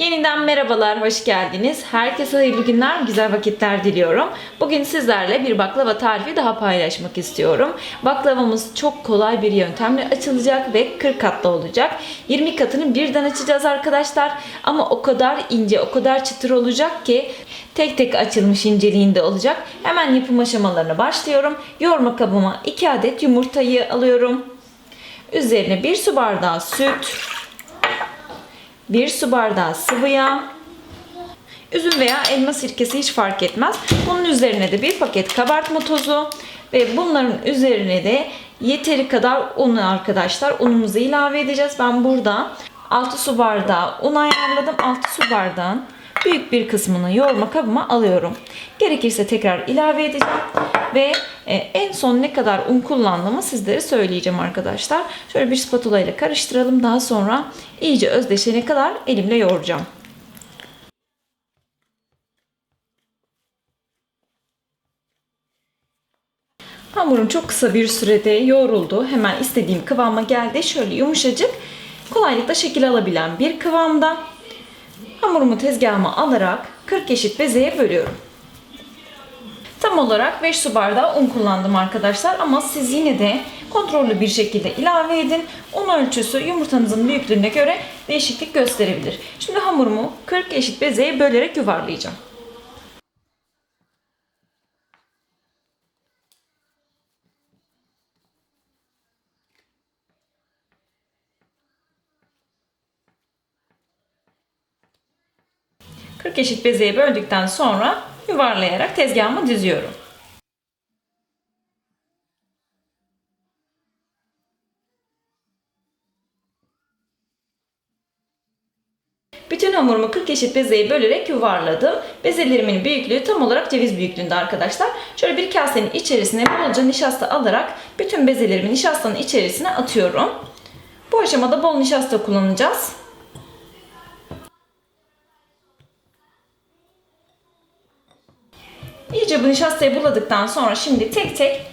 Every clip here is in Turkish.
Yeniden merhabalar, hoş geldiniz. Herkese hayırlı günler, güzel vakitler diliyorum. Bugün sizlerle bir baklava tarifi daha paylaşmak istiyorum. Baklavamız çok kolay bir yöntemle açılacak ve 40 katlı olacak. 20 katını birden açacağız arkadaşlar. Ama o kadar ince, o kadar çıtır olacak ki tek tek açılmış inceliğinde olacak. Hemen yapım aşamalarına başlıyorum. Yoğurma kabıma 2 adet yumurtayı alıyorum. Üzerine 1 su bardağı süt, 1 su bardağı sıvı yağ, üzüm veya elma sirkesi hiç fark etmez. Bunun üzerine de bir paket kabartma tozu ve bunların üzerine de yeteri kadar un arkadaşlar. Unumuzu ilave edeceğiz. Ben burada 6 su bardağı un ayarladım. 6 su bardağın büyük bir kısmını yoğurma kabıma alıyorum. Gerekirse tekrar ilave edeceğim ve e, en son ne kadar un kullandığımı sizlere söyleyeceğim arkadaşlar. Şöyle bir spatula ile karıştıralım. Daha sonra iyice özdeşene kadar elimle yoğuracağım. Hamurum çok kısa bir sürede yoğruldu. Hemen istediğim kıvama geldi. Şöyle yumuşacık, kolaylıkla şekil alabilen bir kıvamda. Hamurumu tezgahıma alarak 40 eşit bezeye bölüyorum. Tam olarak 5 su bardağı un kullandım arkadaşlar ama siz yine de kontrollü bir şekilde ilave edin. Un ölçüsü yumurtanızın büyüklüğüne göre değişiklik gösterebilir. Şimdi hamurumu 40 eşit bezeye bölerek yuvarlayacağım. Eşit bezeye böldükten sonra yuvarlayarak tezgahıma diziyorum. Bütün hamurumu 40 eşit bezeye bölerek yuvarladım. Bezelerimin büyüklüğü tam olarak ceviz büyüklüğünde arkadaşlar. Şöyle bir kasenin içerisine bolca nişasta alarak bütün bezelerimi nişastanın içerisine atıyorum. Bu aşamada bol nişasta kullanacağız. İyice bu nişastayı buladıktan sonra şimdi tek tek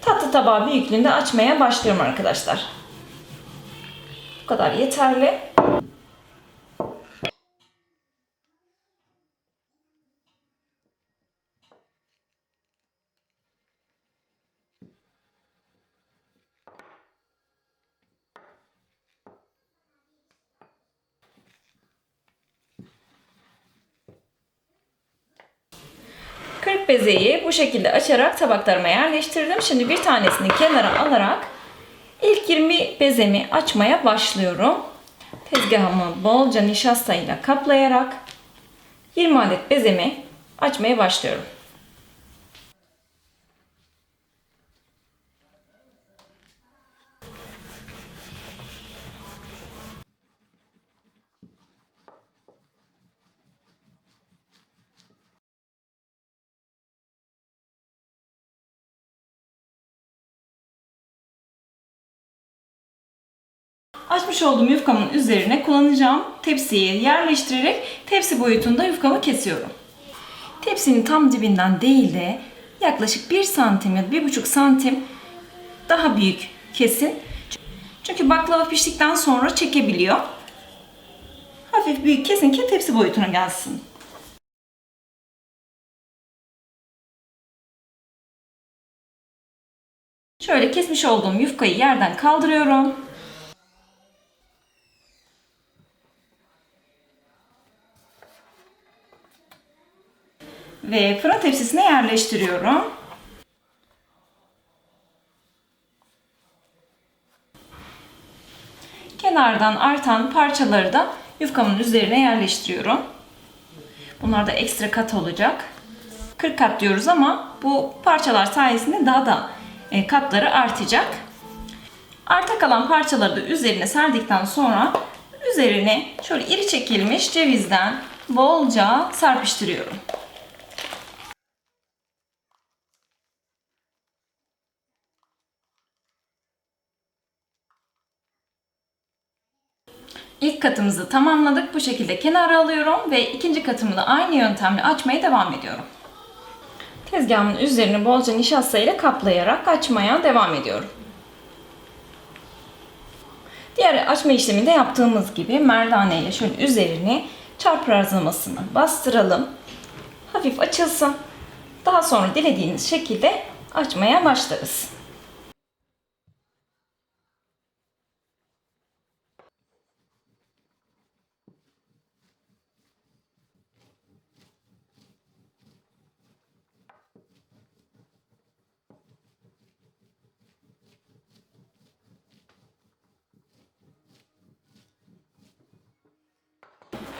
tatlı tabağı büyüklüğünde açmaya başlıyorum arkadaşlar. Bu kadar yeterli. Bezeyi bu şekilde açarak tabaklarıma yerleştirdim. Şimdi bir tanesini kenara alarak ilk 20 bezemi açmaya başlıyorum. Tezgahımı bolca nişastayla kaplayarak 20 adet bezemi açmaya başlıyorum. Açmış olduğum yufkamın üzerine kullanacağım tepsiye yerleştirerek tepsi boyutunda yufkamı kesiyorum. Tepsinin tam dibinden değil de yaklaşık 1 santim ya da 1,5 santim daha büyük kesin. Çünkü baklava piştikten sonra çekebiliyor. Hafif büyük kesin ki tepsi boyutuna gelsin. Şöyle kesmiş olduğum yufkayı yerden kaldırıyorum. Ve fırın tepsisine yerleştiriyorum. Kenardan artan parçaları da yufkamın üzerine yerleştiriyorum. Bunlar da ekstra kat olacak. 40 kat diyoruz ama bu parçalar sayesinde daha da e, katları artacak. Arta kalan parçaları da üzerine serdikten sonra üzerine şöyle iri çekilmiş cevizden bolca serpiştiriyorum. İlk katımızı tamamladık. Bu şekilde kenara alıyorum ve ikinci katımı da aynı yöntemle açmaya devam ediyorum. Tezgahımın üzerini bolca nişasta ile kaplayarak açmaya devam ediyorum. Diğer açma işleminde yaptığımız gibi merdane ile şöyle üzerini çarprazlamasını bastıralım. Hafif açılsın. Daha sonra dilediğiniz şekilde açmaya başlarız.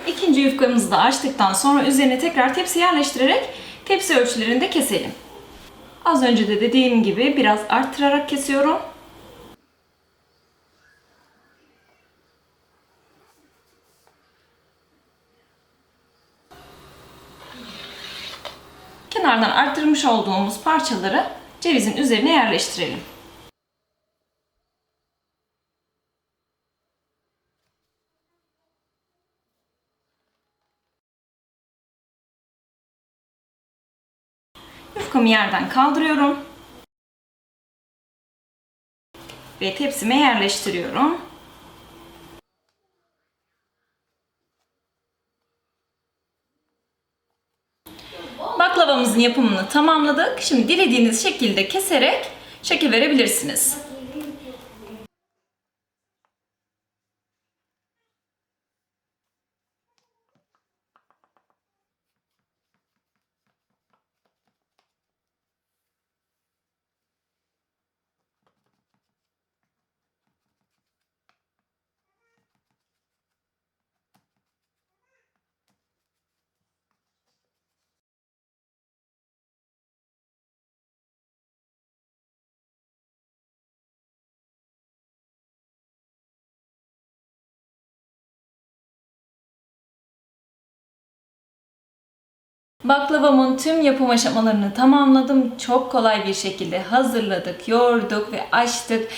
İkinci yufkamızı da açtıktan sonra üzerine tekrar tepsi yerleştirerek tepsi ölçülerinde keselim. Az önce de dediğim gibi biraz arttırarak kesiyorum. Kenardan arttırmış olduğumuz parçaları cevizin üzerine yerleştirelim. Yufkamı yerden kaldırıyorum. Ve tepsime yerleştiriyorum. Baklavamızın yapımını tamamladık. Şimdi dilediğiniz şekilde keserek şekil verebilirsiniz. Baklavamın tüm yapım aşamalarını tamamladım. Çok kolay bir şekilde hazırladık, yoğurduk ve açtık.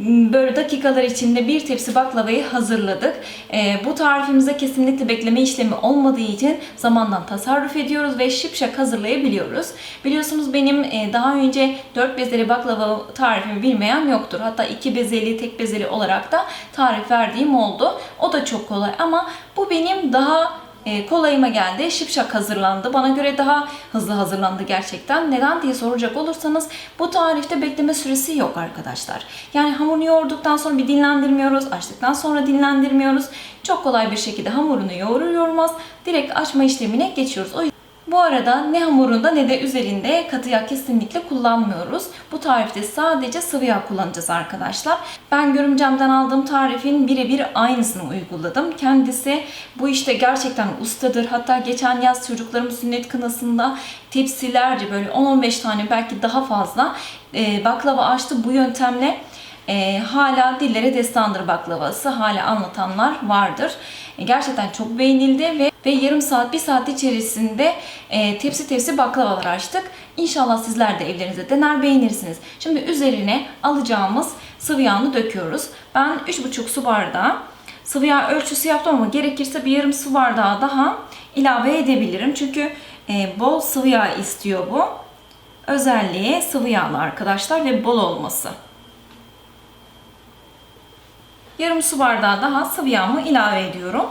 Böyle dakikalar içinde bir tepsi baklavayı hazırladık. Ee, bu tarifimize kesinlikle bekleme işlemi olmadığı için zamandan tasarruf ediyoruz ve şıpşak hazırlayabiliyoruz. Biliyorsunuz benim e, daha önce 4 bezeli baklava tarifimi bilmeyen yoktur. Hatta 2 bezeli, tek bezeli olarak da tarif verdiğim oldu. O da çok kolay ama bu benim daha e, kolayıma geldi. Şipşak hazırlandı. Bana göre daha hızlı hazırlandı gerçekten. Neden diye soracak olursanız bu tarifte bekleme süresi yok arkadaşlar. Yani hamurunu yoğurduktan sonra bir dinlendirmiyoruz. Açtıktan sonra dinlendirmiyoruz. Çok kolay bir şekilde hamurunu yoğurur yoğurmaz direkt açma işlemine geçiyoruz. O bu arada ne hamurunda ne de üzerinde katı yağ kesinlikle kullanmıyoruz. Bu tarifte sadece sıvı yağ kullanacağız arkadaşlar. Ben görümcemden aldığım tarifin birebir aynısını uyguladım. Kendisi bu işte gerçekten ustadır. Hatta geçen yaz çocuklarım sünnet kınasında tepsilerce böyle 10-15 tane belki daha fazla e, baklava açtı bu yöntemle. E, hala dillere destandır baklavası. Hala anlatanlar vardır. E, gerçekten çok beğenildi ve ve yarım saat, bir saat içerisinde e, tepsi tepsi baklavalar açtık. İnşallah sizler de evlerinizde dener beğenirsiniz. Şimdi üzerine alacağımız sıvı yağını döküyoruz. Ben 3,5 su bardağı sıvı yağ ölçüsü yaptım ama gerekirse bir yarım su bardağı daha ilave edebilirim. Çünkü e, bol sıvı yağ istiyor bu. Özelliği sıvı yağlı arkadaşlar ve bol olması. Yarım su bardağı daha sıvı yağımı ilave ediyorum.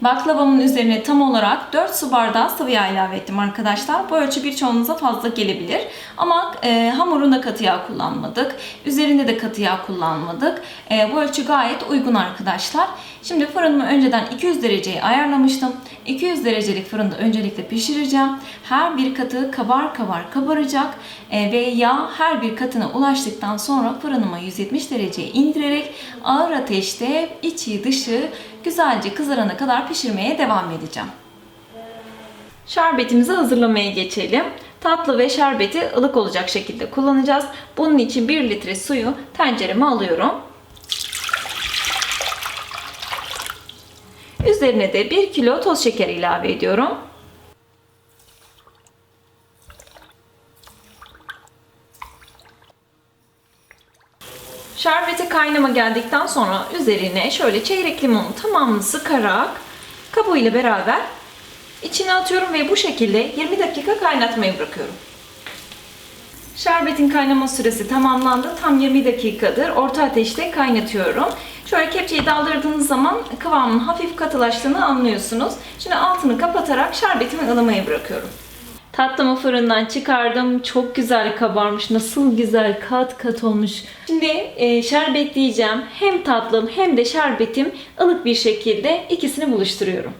Baklavamın üzerine tam olarak 4 su bardağı sıvı yağ ilave ettim arkadaşlar. Bu ölçü birçoğunuza fazla gelebilir. Ama e, hamurunda katı yağ kullanmadık. Üzerinde de katı yağ kullanmadık. E, bu ölçü gayet uygun arkadaşlar. Şimdi fırınımı önceden 200 dereceye ayarlamıştım. 200 derecelik fırında öncelikle pişireceğim. Her bir katı kabar kabar kabaracak e, ve yağ her bir katına ulaştıktan sonra fırınıma 170 dereceye indirerek ağır ateşte içi dışı güzelce kızarana kadar pişirmeye devam edeceğim. Şerbetimizi hazırlamaya geçelim. Tatlı ve şerbeti ılık olacak şekilde kullanacağız. Bunun için 1 litre suyu tencereme alıyorum. Üzerine de 1 kilo toz şeker ilave ediyorum. Şerbeti kaynama geldikten sonra üzerine şöyle çeyrek limonu tamamını sıkarak kabuğuyla beraber içine atıyorum ve bu şekilde 20 dakika kaynatmayı bırakıyorum. Şerbetin kaynama süresi tamamlandı. Tam 20 dakikadır orta ateşte kaynatıyorum. Şöyle kepçeyi daldırdığınız zaman kıvamın hafif katılaştığını anlıyorsunuz. Şimdi altını kapatarak şerbetimi ılımaya bırakıyorum. Tatlımı fırından çıkardım. Çok güzel kabarmış. Nasıl güzel kat kat olmuş. Şimdi e, şerbetleyeceğim. Hem tatlım hem de şerbetim ılık bir şekilde ikisini buluşturuyorum.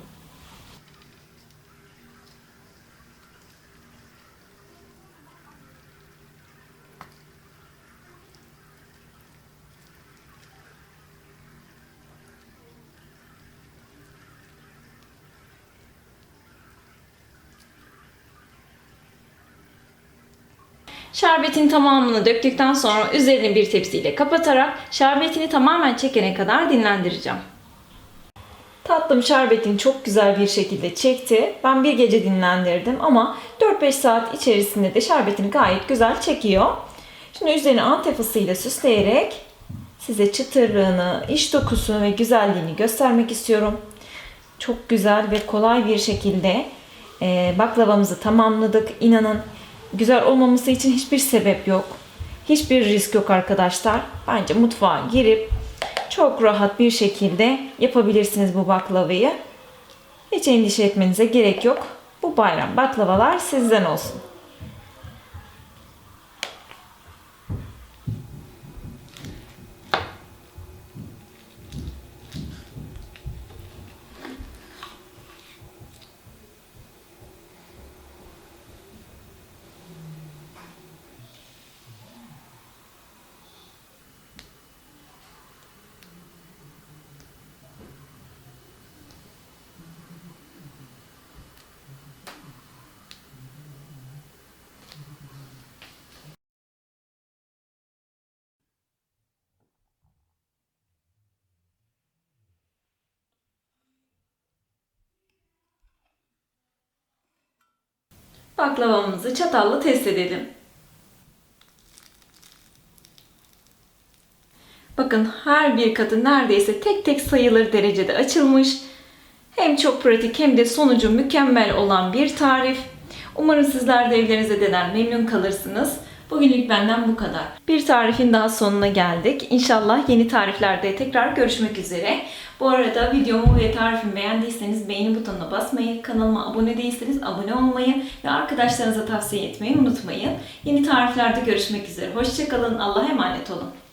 Şerbetin tamamını döktükten sonra üzerini bir tepsiyle kapatarak şerbetini tamamen çekene kadar dinlendireceğim. Tatlım şerbetini çok güzel bir şekilde çekti. Ben bir gece dinlendirdim ama 4-5 saat içerisinde de şerbetini gayet güzel çekiyor. Şimdi üzerine antep fıstığıyla süsleyerek size çıtırlığını, iç dokusunu ve güzelliğini göstermek istiyorum. Çok güzel ve kolay bir şekilde baklavamızı tamamladık. İnanın güzel olmaması için hiçbir sebep yok. Hiçbir risk yok arkadaşlar. Bence mutfağa girip çok rahat bir şekilde yapabilirsiniz bu baklavayı. Hiç endişe etmenize gerek yok. Bu bayram baklavalar sizden olsun. Baklavamızı çatalla test edelim. Bakın her bir katı neredeyse tek tek sayılır derecede açılmış. Hem çok pratik hem de sonucu mükemmel olan bir tarif. Umarım sizler de evlerinize dener memnun kalırsınız. Bugünlük benden bu kadar. Bir tarifin daha sonuna geldik. İnşallah yeni tariflerde tekrar görüşmek üzere. Bu arada videomu ve tarifimi beğendiyseniz beğeni butonuna basmayı, kanalıma abone değilseniz abone olmayı ve arkadaşlarınıza tavsiye etmeyi unutmayın. Yeni tariflerde görüşmek üzere. Hoşçakalın. Allah'a emanet olun.